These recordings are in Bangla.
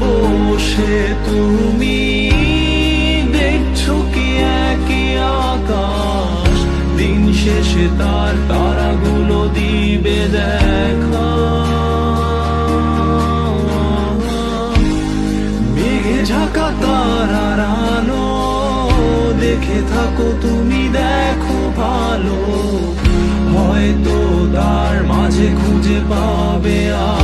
বসে তুমি। দেখছ কি একই আকাশ? দিন শেষে তার তারাগুলো দিবে দেখা। মেঘে ঢাকা তারার দেখে থাকো তুমি দেখো ভালো। হয়তো তার মাঝে খুঁজে পাবে আমায়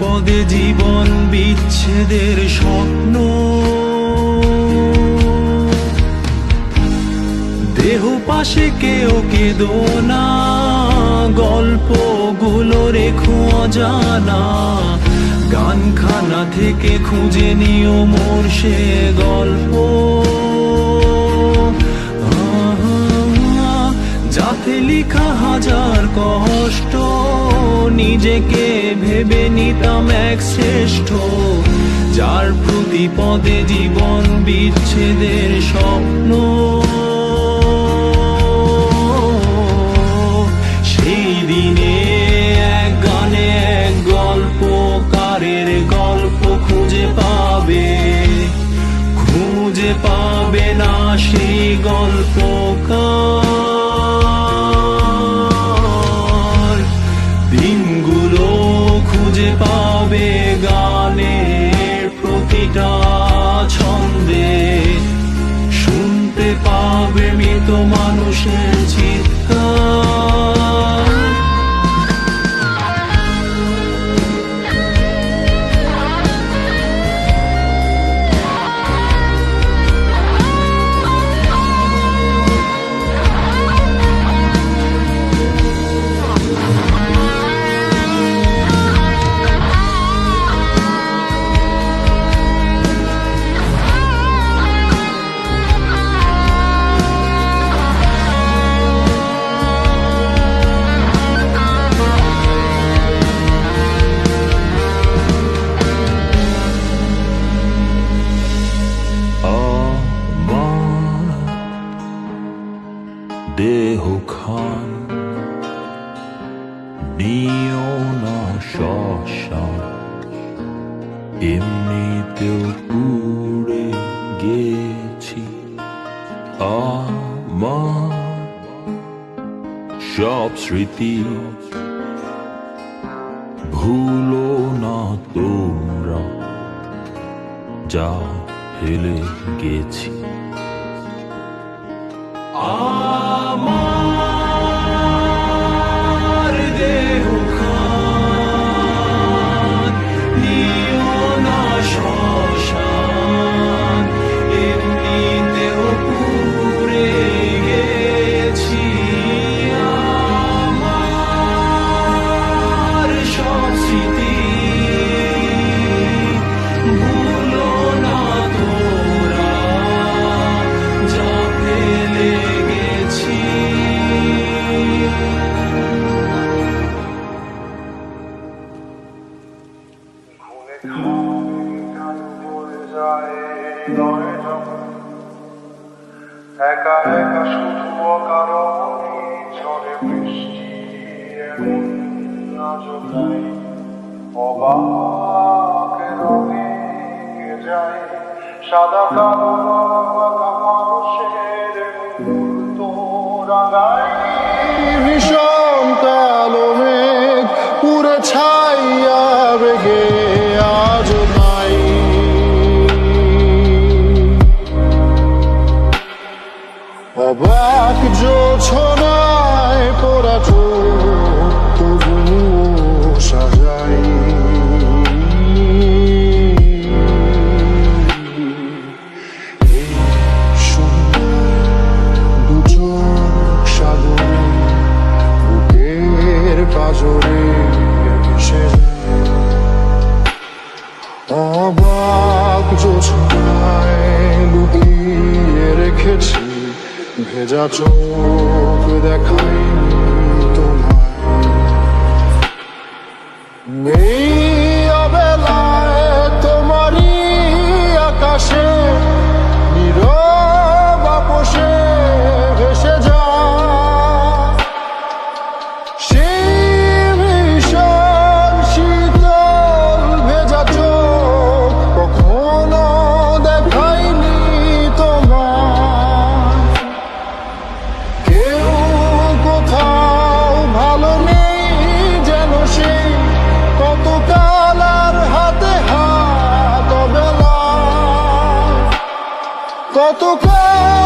পদে জীবন বিচ্ছেদের স্বপ্ন। দেহ পাশে কেউ কেদো না, গল্পগুলো রেখো জানা গানখানা থেকে খুঁজে নিও মোর সে গল্প। লিখা হাজার কষ্ট, নিজেকে ভেবে নিতাম এক শ্রেষ্ঠ। যার প্রতি পদে জীবন বিচ্ছেদের স্বপ্ন। সেই দিনে এক গানে এক গল্পকারের গল্প খুঁজে পাবে। খুঁজে পাবে না সেই গল্পকার। পাবে গানের প্রতিটা ছন্দে শুনতে পাবে মৃত মানুষের নিও না শ্মশান এমনিতেও পুড়ে গেছি আমার সব স্মৃতি ভুলো না তোমরা যা হেলে গেছি about you. alto quanto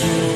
you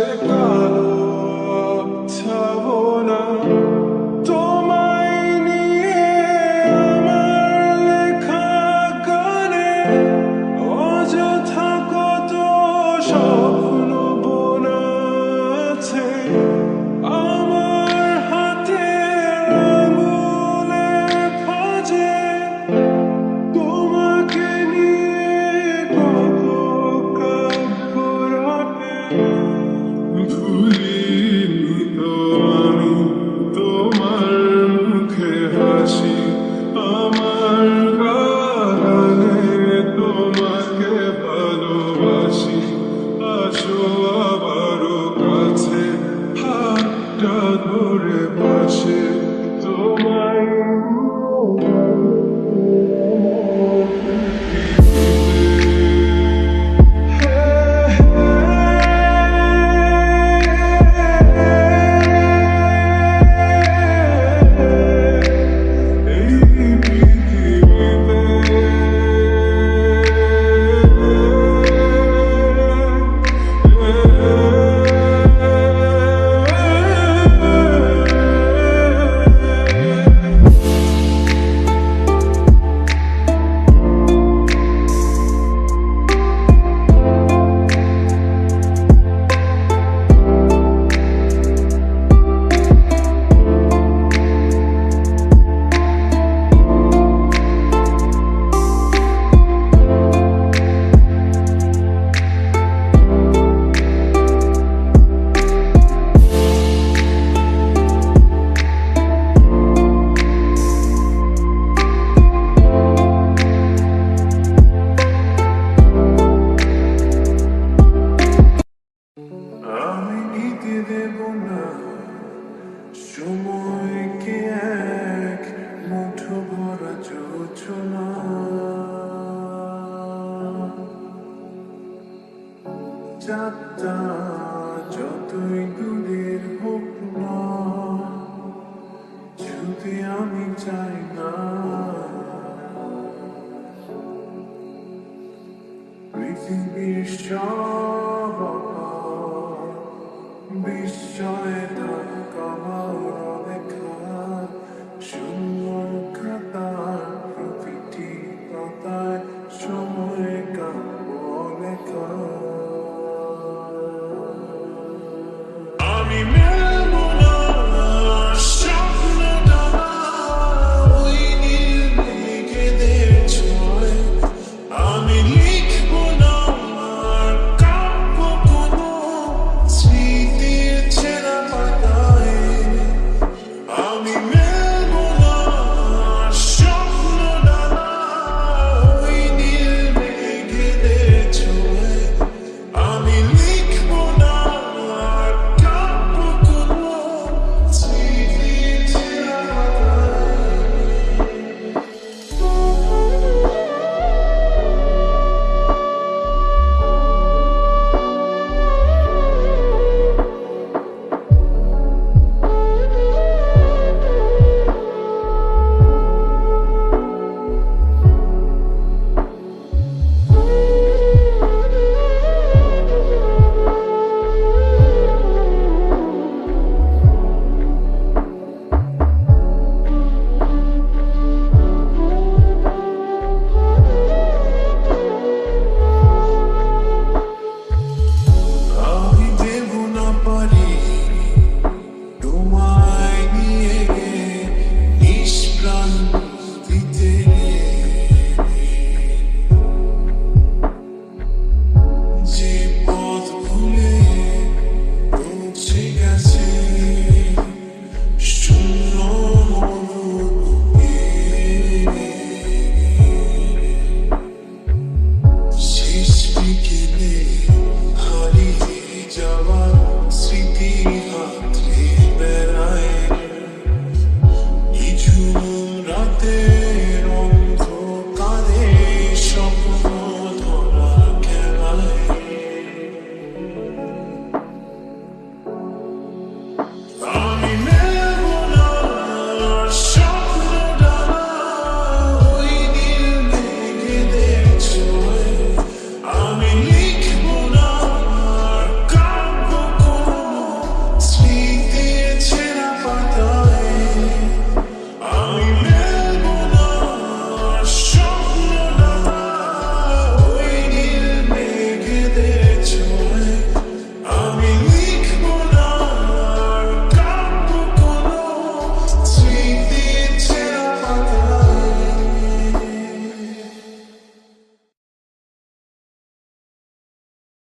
আকাশে me.